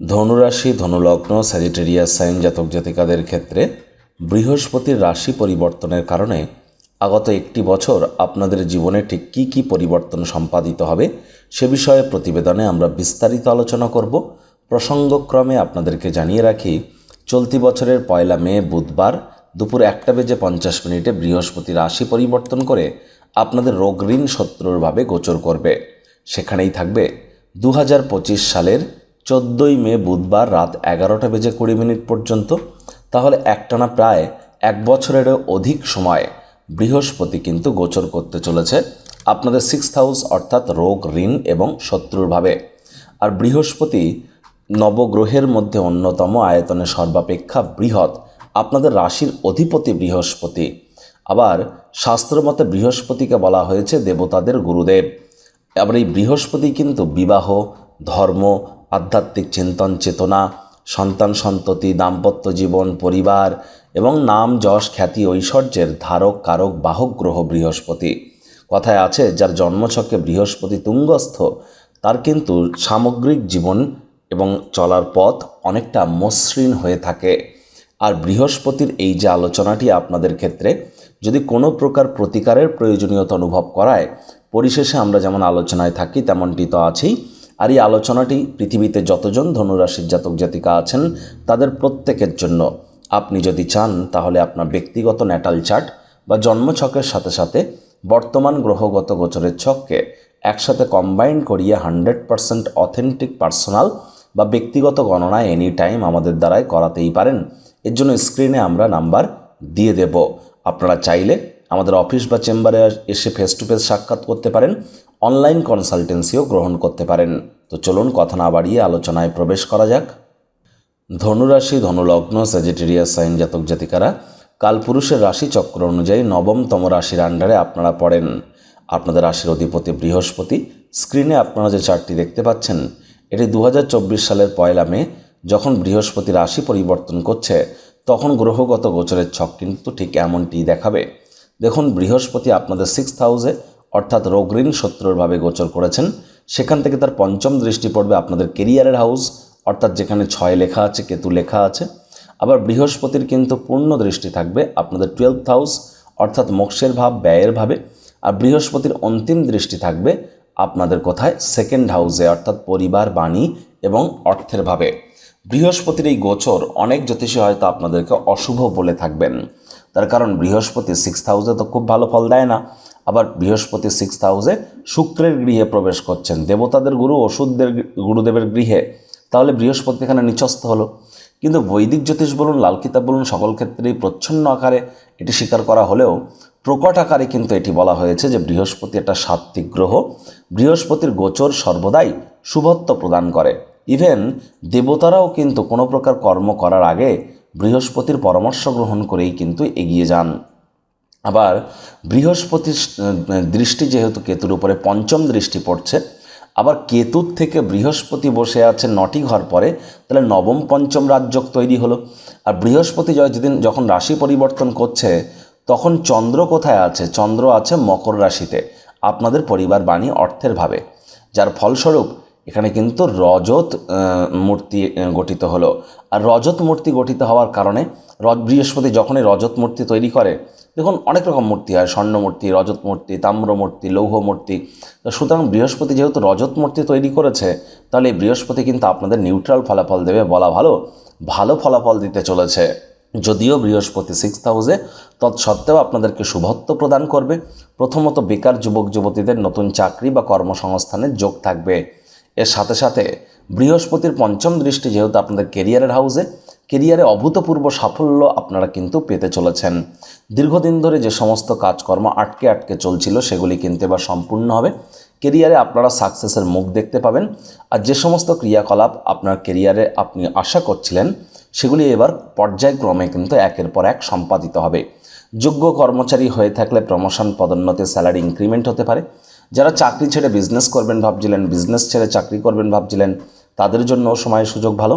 ধনুরাশি, ধনুলগ্ন Sagittarius sign জাতক জাতিকাদের ক্ষেত্রে বৃহস্পতির রাশি পরিবর্তনের কারণে আগত একটি বছর আপনাদের জীবনে ঠিক কী কী পরিবর্তন সম্পাদিত হবে সে বিষয়ে প্রতিবেদনে আমরা বিস্তারিত আলোচনা করব। প্রসঙ্গক্রমে আপনাদেরকে জানিয়ে রাখি, চলতি বছরের পয়লা মে, বুধবার দুপুর একটা বেজে পঞ্চাশ মিনিটে বৃহস্পতি রাশি পরিবর্তন করে আপনাদের রোগ ঋণ শত্রুরভাবে গোচর করবে। সেখানেই থাকবে দু হাজার পঁচিশ সালের চোদ্দোই মে বুধবার রাত এগারোটা বেজে কুড়ি মিনিট পর্যন্ত, তাহলে একটানা প্রায় এক বছরেরও অধিক সময় বৃহস্পতি কিন্তু গোচর করতে চলেছে আপনাদের সিক্স হাউস অর্থাৎ রোগ, ঋণ এবং শত্রুরভাবে আর বৃহস্পতি নবগ্রহের মধ্যে অন্যতম আয়তনে সর্বাপেক্ষা বৃহৎ, আপনাদের রাশির অধিপতি বৃহস্পতি। আবার শাস্ত্রমতে বৃহস্পতিকে বলা হয়েছে দেবতাদের গুরুদেব। আবার এই বৃহস্পতি কিন্তু বিবাহ, ধর্ম আধ্যাত্মিক চিন্তন চেতনা, সন্তান সন্ততি, দাম্পত্য জীবন, পরিবার এবং নাম, যশ, খ্যাতি, ঐশ্বর্যের ধারক, কারক, বাহক, গ্রহ, বৃহস্পতি। কথায় আছে, যার জন্মছকে বৃহস্পতি তুঙ্গস্থ, তার কিন্তু সামগ্রিক জীবন এবং চলার পথ অনেকটা মসৃণ হয়ে থাকে। আর বৃহস্পতির এই যে আলোচনাটি আপনাদের ক্ষেত্রে, যদি কোনো প্রকার প্রতিকারের প্রয়োজনীয়তা অনুভব করায়, পরিশেষে আমরা যেমন আলোচনায় থাকি, তেমনটি তো আছেই। আর এই আলোচনাটি পৃথিবীতে যতজন ধনুরাশির জাতক জাতিকা আছেন, তাদের প্রত্যেকের জন্য। আপনি যদি চান, তাহলে আপনার ব্যক্তিগত ন্যাটাল চার্ট বা জন্মছকের সাথে সাথে বর্তমান গ্রহগত গোচরের ছককে একসাথে কম্বাইন করিয়ে হান্ড্রেড পারসেন্ট অথেন্টিক পার্সোনাল বা ব্যক্তিগত গণনা এনি টাইম আমাদের দ্বারাই করাতেই পারেন। এর জন্য স্ক্রিনে আমরা নাম্বার দিয়ে দেব। আপনারা চাইলে আমাদের অফিস বা চেম্বারে এসে ফেস টু ফেস সাক্ষাৎ করতে পারেন। অনলাইন কনসালটেন্সিও গ্রহণ করতে পারেন। তো চলুন কথা না বাড়িয়ে আলোচনায় প্রবেশ করা যাক। ধনুরাশি, ধনুলগ্ন স্যাজিটেরিয়াস সাইন জাতক জাতিকারা, কালপুরুষের রাশি চক্র অনুযায়ী নবমতম রাশির আন্ডারে আপনারা পড়েন। আপনাদের রাশির অধিপতি বৃহস্পতি স্ক্রিনে আপনারা যে চার্টটি দেখতে পাচ্ছেন, এটি দু হাজার চব্বিশ সালের পয়লা মে, যখন বৃহস্পতি রাশি পরিবর্তন করছে, তখন গ্রহগত গোচরের ছক কিন্তু ঠিক এমনটি দেখাবে। দেখুন, বৃহস্পতি আপনাদের সিক্স হাউসে অর্থাৎ রোগঋণ শত্রুরভাবে গোচর করেছেন। সেখান থেকে তার পঞ্চম দৃষ্টি পড়বে আপনাদের কেরিয়ারের হাউস, অর্থাৎ যেখানে ছয় লেখা আছে, কেতু লেখা আছে। আবার বৃহস্পতির কিন্তু পূর্ণ দৃষ্টি থাকবে আপনাদের টুয়েলভ হাউস অর্থাৎ মোক্ষের ভাব, ব্যয়ের ভাবে। আর বৃহস্পতির অন্তিম দৃষ্টি থাকবে আপনাদের কোথায়? সেকেন্ড হাউসে অর্থাৎ পরিবার, বাণী এবং অর্থের ভাবে। বৃহস্পতির এই গোচর অনেক জ্যোতিষী হয়তো আপনাদেরকে অশুভ বলে থাকবেন। তার কারণ বৃহস্পতি সিক্স হাউসে তো খুব ভালো ফল দেয় না। আবার বৃহস্পতি সিক্স হাউসে শুক্রের গৃহে প্রবেশ করছেন। দেবতাদের গুরু ওষুধদের গুরুদেবের গৃহে। তাহলে বৃহস্পতি এখানে নিচস্থ হলো। কিন্তু বৈদিক জ্যোতিষ বলুন, লাল কিতাব বলুন, সকল ক্ষেত্রেই প্রচ্ছন্ন আকারে এটি স্বীকার করা হলেও প্রকট আকারে কিন্তু এটি বলা হয়েছে যে বৃহস্পতি একটা সাত্ত্বিক গ্রহ। বৃহস্পতির গোচর সর্বদাই শুভত্ব প্রদান করে। ইভেন দেবতারাও কিন্তু কোনো প্রকার কর্ম করার আগে বৃহস্পতির পরামর্শ গ্রহণ করেই কিন্তু এগিয়ে যান। আবার বৃহস্পতির দৃষ্টি যেহেতু কেতুর উপরে পঞ্চম দৃষ্টি পড়ছে, আবার কেতুর থেকে বৃহস্পতি বসে আছে নটি ঘর পরে, তাহলে নবম পঞ্চম রাজ্যক তৈরি হলো। আর বৃহস্পতি যেদিন যখন রাশি পরিবর্তন করছে, তখন চন্দ্র কোথায় আছে? চন্দ্র আছে মকর রাশিতে, আপনাদের পরিবার বাণী অর্থের ভাবে। যার ফলস্বরূপ এখানে কিন্তু রজত মূর্তি গঠিত হলো। আর রজত মূর্তি গঠিত হওয়ার কারণে রজ বৃহস্পতি যখনই রজত মূর্তি তৈরি করে দেখুন, অনেক রকম মূর্তি হয় স্বর্ণ মূর্তি রজত মূর্তি তাম্র মূর্তি লৌহ মূর্তি সুতরাং বৃহস্পতি যেহেতু রজত মূর্তি তৈরি করেছে, তাহলে এই বৃহস্পতি কিন্তু আপনাদের নিউট্রাল ফলাফল দেবে বলা ভালো। ভালো ফলাফল দিতে চলেছে। যদিও বৃহস্পতি সিক্স হাউসে তৎসত্ত্বেও আপনাদেরকে শুভত্ব প্রদান করবে। প্রথমত বেকার যুবক, যুবতীদের নতুন চাকরি বা কর্মসংস্থানের যোগ থাকবে। এর সাথে সাথে বৃহস্পতির পঞ্চম দৃষ্টি যেহেতু আপনাদের কেরিয়ারের হাউসে কেরিয়ারে অভূতপূর্ব সাফল্য আপনারা কিন্তু পেতে চলেছেন। দীর্ঘদিন ধরে যে সমস্ত কাজকর্ম আটকে আটকে চলছিল, সেগুলি কিন্তু এবার সম্পূর্ণ হবে। কেরিয়ারে আপনারা সাকসেসের মুখ দেখতে পাবেন। আর যে সমস্ত ক্রিয়াকলাপ আপনার কেরিয়ারে আপনি আশা করছিলেন, সেগুলি এবার পর্যায়ক্রমে কিন্তু একের পর এক সম্পাদিত হবে। যোগ্য কর্মচারী হয়ে থাকলে প্রমোশন পদোন্নতি স্যালারি ইনক্রিমেন্ট হতে পারে। যারা চাকরি ছেড়ে বিজনেস করবেন ভাবছিলেন বিজনেস ছেড়ে চাকরি করবেন ভাবছিলেন, তাদের জন্য সময় সুযোগ ভালো।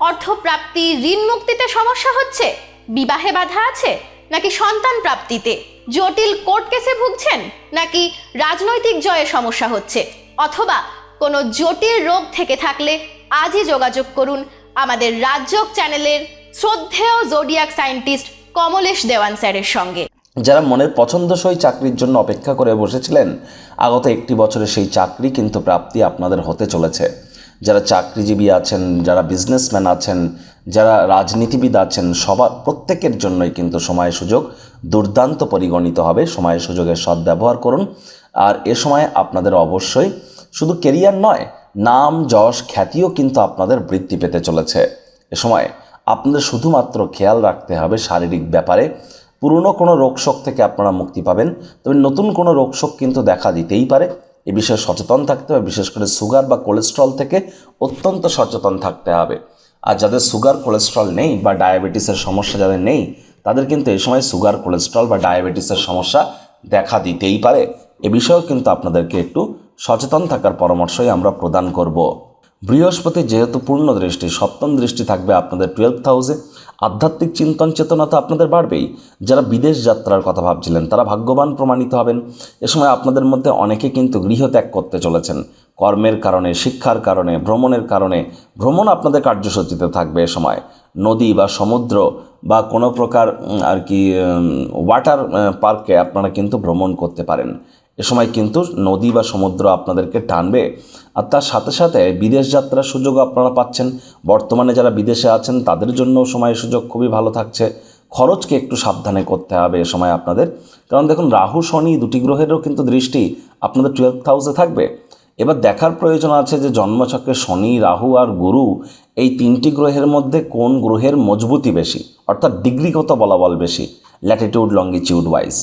অর্থপ্রাপ্তি, ঋণ মুক্তিতে সমস্যা হচ্ছে? বিবাহে বাধা আছে? নাকি সন্তান প্রাপ্তিতে? জটিল কোর্ট কেসে ভুগছেন? নাকি রাজনৈতিক জয়ে সমস্যা হচ্ছে? অথবা কোনো জটিল রোগ থেকে থাকলে আজই যোগাযোগ করুন আমাদের রাজ্যক চ্যানেলের শ্রদ্ধেয় জোডিয়াক সায়েন্টিস্ট কমলেশ দেওয়ান স্যারের সঙ্গে। যারা মনের পছন্দসই চাকরির জন্য অপেক্ষা করে বসেছিলেন, আগত একটি বছরে সেই চাকরি কিন্তু প্রাপ্তি আপনাদের হতে চলেছে। যারা চাকরিজীবী আছেন, যারা বিজনেসম্যান আছেন, যারা রাজনীতিবিদ আছেন, সবার প্রত্যেকের জন্যই কিন্তু সময় সুযোগ দুর্দান্ত পরিগণিত হবে। সময় সুযোগের সদ্ব্যবহার করুন। আর এ সময় আপনাদের অবশ্যই শুধু কেরিয়ার নয়, নাম, যশ, খ্যাতিও কিন্তু আপনাদের বৃদ্ধি পেতে চলেছে। এ সময় আপনাদের শুধুমাত্র খেয়াল রাখতে হবে শারীরিক ব্যাপারে। পুরনো কোনো রোগশোক থেকে আপনারা মুক্তি পাবেন। তবে নতুন কোনো রোগশোক কিন্তু দেখা দিতেই পারে। এ বিষয়ে সচেতন থাকতে হবে, বিশেষ করে সুগার বা কোলেস্ট্রল থেকে অত্যন্ত সচেতন থাকতে হবে। আর যাদের সুগার, কোলেস্ট্রল নেই বা ডায়াবেটিসের সমস্যা যাদের নেই, তাদের কিন্তু এই সময় সুগার, কোলেস্ট্রল বা ডায়াবেটিসের সমস্যা দেখা দিতেই পারে। এ বিষয়েও কিন্তু আপনাদেরকে একটু সচেতন থাকার পরামর্শই আমরা প্রদান করব। বৃহস্পতি যেহেতু পূর্ণ দৃষ্টি, সপ্তম দৃষ্টি থাকবে আপনাদের টুয়েলভ হাউসে আধ্যাত্মিক চিন্তন চেতনা তো আপনাদের বাড়বেই। যারা বিদেশ যাত্রার কথা ভাবছিলেন, তারা ভাগ্যবান প্রমাণিত হবেন। এ সময় আপনাদের মধ্যে অনেকে কিন্তু গৃহত্যাগ করতে চলেছেন। কর্মের কারণে, শিক্ষার কারণে, ভ্রমণের কারণে, ভ্রমণ আপনাদের কার্যসূচিতে থাকবে এ সময়। নদী বা সমুদ্র বা কোনো প্রকার আর কি ওয়াটার পার্কে আপনারা কিন্তু ভ্রমণ করতে পারেন। এ সময় কিন্তু নদী বা সমুদ্র আপনাদেরকে টানবে। আর তার সাথে সাথে বিদেশ যাত্রার সুযোগও আপনারা পাচ্ছেন। বর্তমানে যারা বিদেশে আছেন, তাদের জন্য সময় সুযোগ খুবই ভালো থাকছে। খরচকে একটু সাবধানে করতে হবে এ সময় আপনাদের। কারণ দেখুন, রাহু, শনি দুটি গ্রহেরও কিন্তু দৃষ্টি আপনাদের টুয়েলভ হাউসে থাকবে। এবার দেখার প্রয়োজন আছে যে জন্মছকে শনি, রাহু আর গুরু এই তিনটি গ্রহের মধ্যে কোন গ্রহের মজবুতি বেশি? অর্থাৎ ডিগ্রিগত বলাবল বেশি ল্যাটিটিউড লঙ্গিটিউড ওয়াইজ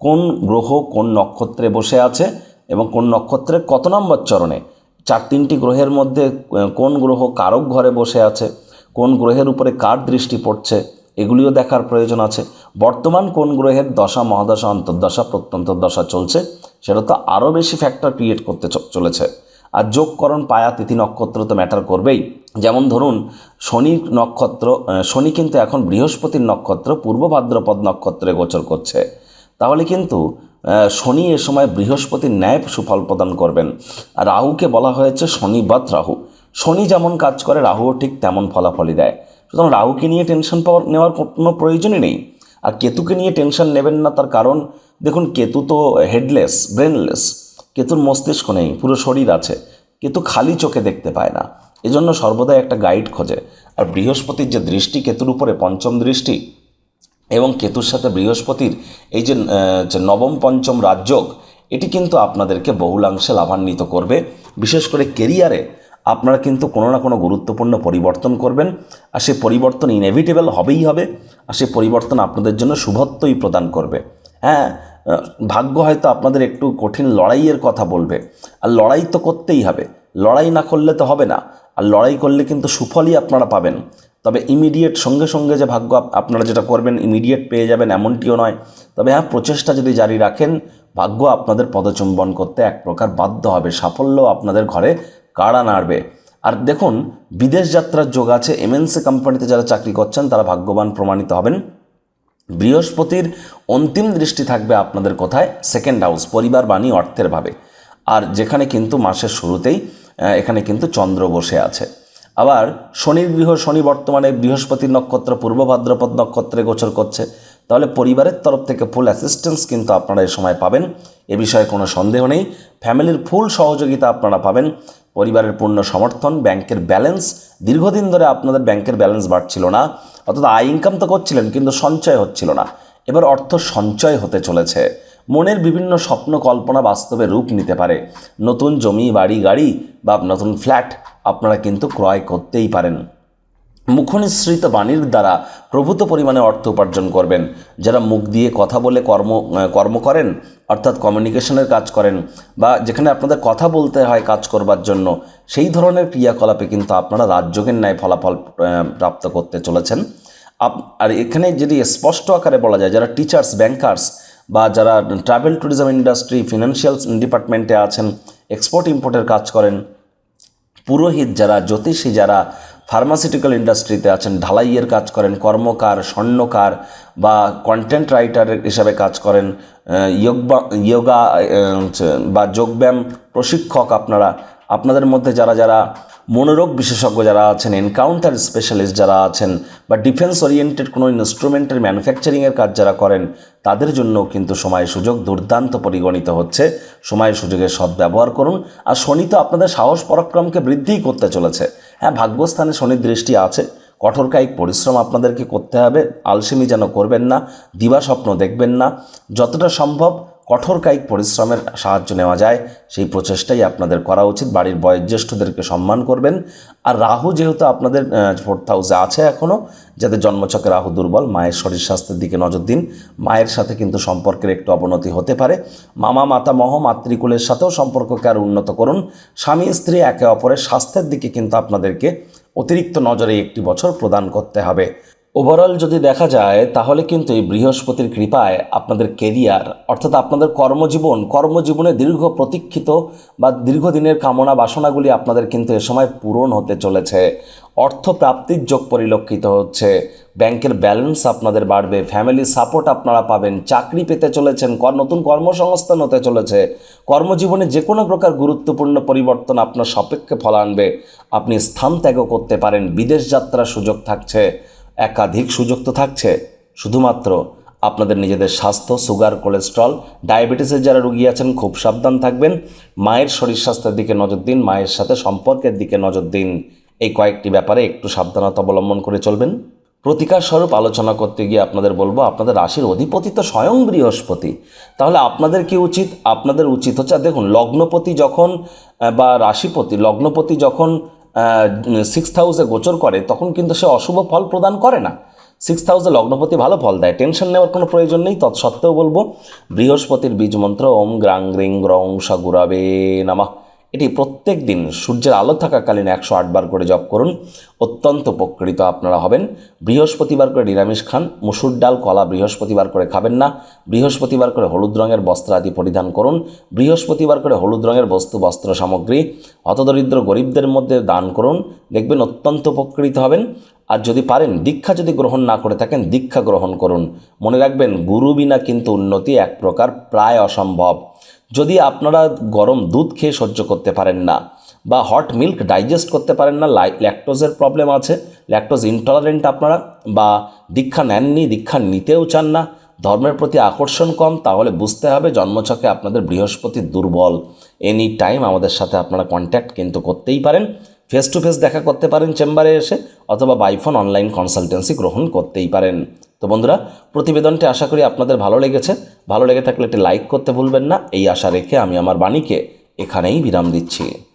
কোন গ্রহ কোন নক্ষত্রে বসে আছে এবং কোন নক্ষত্রের কত নম্বর চরণে? চার তিনটি গ্রহের মধ্যে কোন গ্রহ কারক ঘরে বসে আছে? কোন গ্রহের উপরে কার দৃষ্টি পড়ছে? এগুলিও দেখার প্রয়োজন আছে। বর্তমান কোন গ্রহের দশা, মহাদশা, অন্তর্দশা, প্রত্যন্তর্দশা চলছে, সেটা তো আরও বেশি ফ্যাক্টর ক্রিয়েট করতে চলেছে। আর যোগকরণ, পায়া, তিথি, নক্ষত্র তো ম্যাটার করবেই। যেমন ধরুন, শনি নক্ষত্র শনি কিন্তু এখন বৃহস্পতির নক্ষত্র, পূর্ব ভাদ্রপদ নক্ষত্রে গোচর করছে। তাহলে কিন্তু শনি এ সময় বৃহস্পতির ন্যায় সুফল প্রদান করবেন। আর রাহুকে বলা হয়েছে শনিবাদ রাহু শনি যেমন কাজ করে, রাহুও ঠিক তেমন ফলাফলই দেয়। সুতরাং রাহুকে নিয়ে টেনশন পাওয়ার, নেওয়ার কোনো প্রয়োজনই নেই। আর কেতুকে নিয়ে টেনশন নেবেন না তার কারণ, দেখুন কেতু তো হেডলেস ব্রেনলেস কেতুর মস্তিষ্ক নেই, পুরো শরীর আছে। কেতু খালি চোখে দেখতে পায় না। এজন্য সর্বদাই একটা গাইড খোঁজে। আর বৃহস্পতির যে দৃষ্টি, কেতুর উপরে পঞ্চম দৃষ্টি এবং কেতুর সাথে বৃহস্পতির এই যে যে নবম পঞ্চম রাজযোগ, এটি কিন্তু আপনাদেরকে বহুলাংশে লাভান্বিত করবে। বিশেষ করে কেরিয়ারে আপনারা কিন্তু কোনো না কোনো গুরুত্বপূর্ণ পরিবর্তন করবেন আর সেই পরিবর্তন ইনএভিটেবল হবেই হবে আর সেই পরিবর্তন আপনাদের জন্য শুভত্বই প্রদান করবে। হ্যাঁ ভাগ্য হয়তো আপনাদের একটু কঠিন লড়াইয়ের কথা বলবে। আর লড়াই তো করতেই হবে। লড়াই না করলে তো হবে না। আর লড়াই করলে কিন্তু সুফলই আপনারা পাবেন। তবে ইমিডিয়েট সঙ্গে সঙ্গে যে ভাগ্য আপনারা যেটা করবেন ইমিডিয়েট পেয়ে যাবেন এমনটিও নয়। তবে হ্যাঁ প্রচেষ্টা যদি জারি রাখেন, ভাগ্য আপনাদের পদচুম্বন করতে এক প্রকার বাধ্য হবে। সাফল্য আপনাদের ঘরে কাড়া নাড়বে। আর দেখুন, বিদেশ যাত্রার যোগ আছে। এমএনসি কোম্পানিতে যারা চাকরি করছেন, তারা ভাগ্যবান প্রমাণিত হবেন। বৃহস্পতির অন্তিম দৃষ্টি থাকবে আপনাদের কোথায়? সেকেন্ড হাউস পরিবার, বাণী, অর্থের ভাবে। আর যেখানে কিন্তু মাসের শুরুতেই এখানে কিন্তু চন্দ্র বসে আছে। আবার শনির গৃহ, শনি বর্তমানে বৃহস্পতির নক্ষত্র, পূর্ব ভাদ্রপদ নক্ষত্রে গোচর করছে। তাহলে পরিবারের তরফ থেকে ফুল অ্যাসিস্ট্যান্স কিন্তু আপনারা এই সময় পাবেন। এ বিষয়ে কোনো সন্দেহ নেই। ফ্যামিলির ফুল সহযোগিতা আপনারা পাবেন। পরিবারের পূর্ণ সমর্থন, ব্যাংকের ব্যালেন্স দীর্ঘদিন ধরে আপনাদের ব্যাংকের ব্যালেন্স বাড়ছিল না। অর্থাৎ আয় ইনকাম তো করছিলেন, কিন্তু সঞ্চয় হচ্ছিল না। এবার অর্থ সঞ্চয় হতে চলেছে। মনের বিভিন্ন স্বপ্ন কল্পনা বাস্তবে রূপ নিতে পারে। নতুন জমি, বাড়ি, গাড়ি বা নতুন ফ্ল্যাট আপনারা কিন্তু ক্রয় করতেই পারেন। মুখনিসৃত বাণীর দ্বারা প্রভূত পরিমাণে অর্থ উপার্জন করবেন। যারা মুখ দিয়ে কথা বলে কর্ম কর্ম করেন, অর্থাৎ কমিউনিকেশনের কাজ করেন বা যেখানে আপনাদের কথা বলতে হয় কাজ করবার জন্য, সেই ধরনের ক্রিয়াকলাপে কিন্তু আপনারা রাজযোগের ন্যায় ফলাফল প্রাপ্ত করতে চলেছেন। আপ- আর এখানে যদি স্পষ্ট আকারে বলা যায়, যারা টিচার্স ব্যাংকার্স বা যারা ট্রাভেল ট্যুরিজম ইন্ডাস্ট্রি ফিনান্সিয়াল ডিপার্টমেন্টে আছেন এক্সপোর্ট ইম্পোর্টের কাজ করেন, পুরোহিত যারা, জ্যোতিষী যারা ফার্মাসিউটিক্যাল ইন্ডাস্ট্রিতে আছেন, ঢালাইয়ের কাজ করেন, কর্মকার, স্বর্ণকার বা কন্টেন্ট রাইটার হিসাবে কাজ করেন ইয়োগা বা যোগব্যায়াম প্রশিক্ষক আপনারা, আপনাদের মধ্যে যারা যারা মনোরোগ বিশেষজ্ঞ যারা আছেন এনকাউন্টার স্পেশালিস্ট যারা আছেন বা ডিফেন্স ওরিয়েন্টেড কোনো ইনস্ট্রুমেন্টের ম্যানুফ্যাকচারিংয়ের কাজ যারা করেন, তাদের জন্য কিন্তু সময় সুযোগ দুর্দান্ত পরিগণিত হচ্ছে। সময় সুযোগের সদ্ব্যবহার করুন। আর শনি তো আপনাদের সাহস পরাক্রমকে বৃদ্ধিই করতে চলেছে। হ্যাঁ ভাগ্যস্থানে শনির দৃষ্টি আছে। কঠোর কায়িক পরিশ্রম আপনাদেরকে করতে হবে। আলসেমি যেন করবেন না। দিবা স্বপ্ন দেখবেন না। যতটা সম্ভব কঠোর কায়িক পরিশ্রমের সাহায্য নেওয়া যায়, সেই প্রচেষ্টাই আপনাদের করা উচিত। বাড়ির বয়োজ্যেষ্ঠদেরকে সম্মান করবেন। আর রাহু যেহেতু আপনাদের ফোর্থ হাউসে আছে এখনও যাদের জন্মচকে রাহু দুর্বল, মায়ের শরীর স্বাস্থ্যের দিকে নজর দিন। মায়ের সাথে কিন্তু সম্পর্কের একটু অবনতি হতে পারে। মামা মাতামহ মাতৃকুলের সাথেও সম্পর্ককে আর উন্নত করুন। স্বামী, স্ত্রী, একে অপরের স্বাস্থ্যের দিকে কিন্তু আপনাদেরকে অতিরিক্ত নজরে একটি বছর প্রদান করতে হবে। ওভারঅল যদি দেখা যায়, তাহলে কিন্তু এই বৃহস্পতির কৃপায় আপনাদের কেরিয়ার অর্থাৎ আপনাদের কর্মজীবন, কর্মজীবনে দীর্ঘ প্রতীক্ষিত বা দীর্ঘদিনের কামনা বাসনাগুলি আপনাদের কিন্তু এ সময় পূরণ হতে চলেছে। অর্থ প্রাপ্তির যোগ পরিলক্ষিত হচ্ছে। ব্যাংকের ব্যালেন্স আপনাদের বাড়বে ফ্যামিলি সাপোর্ট আপনারা পাবেন, চাকরি পেতে চলেছেন নতুন কর্মসংস্থান হতে চলেছে। কর্মজীবনে যে কোনো প্রকার গুরুত্বপূর্ণ পরিবর্তন আপনার সাপেক্ষে ফল আনবে। আপনি স্থান ত্যাগও করতে পারেন, বিদেশ যাত্রার সুযোগ থাকছে। একাধিক সুযোগ তো থাকছে। শুধুমাত্র আপনাদের নিজেদের স্বাস্থ্য, সুগার, কোলেস্ট্রল, ডায়াবেটিসের যারা রুগী আছেন, খুব সাবধান থাকবেন। মায়ের শরীর স্বাস্থ্যের দিকে নজর দিন, মায়ের সাথে সম্পর্কের দিকে নজর দিন। এই কয়েকটি ব্যাপারে একটু সাবধানতা অবলম্বন করে চলবেন। প্রতিকার স্বরূপ আলোচনা করতে গিয়ে আপনাদের বলব, আপনাদের রাশির অধিপতি তো স্বয়ং বৃহস্পতি। তাহলে আপনাদের কি উচিত? আপনাদের উচিত হচ্ছে দেখুন, লগ্নপতি যখন বা রাশিপতি, লগ্নপতি যখন সিক্স হাউসে গোচর করে, তখন কিন্তু সে অশুভ ফল প্রদান করে না। সিক্স হাউসে লগ্নপতি ভালো ফল দেয় টেনশন নেওয়ার কোনো প্রয়োজন নেই, তৎসত্ত্বেও বলব। বৃহস্পতির বীজ মন্ত্র, ওম গ্রাং গ্রিং গ্রং সাগুরাবে নামা। এটি প্রত্যেক দিন সূর্যের আলো থাকাকালীন একশো আটবার করে জপ করুন। অত্যন্ত উপকৃত আপনারা হবেন। বৃহস্পতিবার করে নিরামিষ খান। মুসুর ডাল, কলা বৃহস্পতিবার করে খাবেন না। বৃহস্পতিবার করে হলুদ রঙের বস্ত্র আদি পরিধান করুন। বৃহস্পতিবার করে হলুদ রঙের বস্তু, বস্ত্র সামগ্রী হতদরিদ্র গরিবদের মধ্যে দান করুন। দেখবেন অত্যন্ত উপকৃত হবেন। আর যদি পারেন, দীক্ষা যদি গ্রহণ না করে থাকেন, দীক্ষা গ্রহণ করুন। মনে রাখবেন, গুরু বিনা কিন্তু উন্নতি এক প্রকার প্রায় অসম্ভব। যদি আপনারা গরম দুধ খেয়ে সহ্য করতে পারেন না বা হট মিল্ক ডাইজেস্ট করতে পারেন না, লাই ল্যাকটোজের প্রবলেম আছে ল্যাকটোজ ইনটলারেন্ট আপনারা বা দীক্ষা নেননি, দীক্ষা নিতেও চান না, ধর্মের প্রতি আকর্ষণ কম, তাহলে বুঝতে হবে জন্মছকে আপনাদের বৃহস্পতি দুর্বল। এনি টাইম আমাদের সাথে আপনারা কন্ট্যাক্ট কিন্তু করতেই পারেন ফেস টু ফেস দেখা করতে পারেন চেম্বারে এসে অথবা বাইফোন অনলাইন কনসালটেন্সি গ্রহণ করতেই পারেন। তো বন্ধুরা, প্রতিবেদনটি আশা করি আপনাদের ভালো লেগেছে। ভালো লেগে থাকলে একটি লাইক করতে ভুলবেন না। এই আশা রেখে আমি আমার বাণীকে এখানেই বিরাম দিচ্ছি।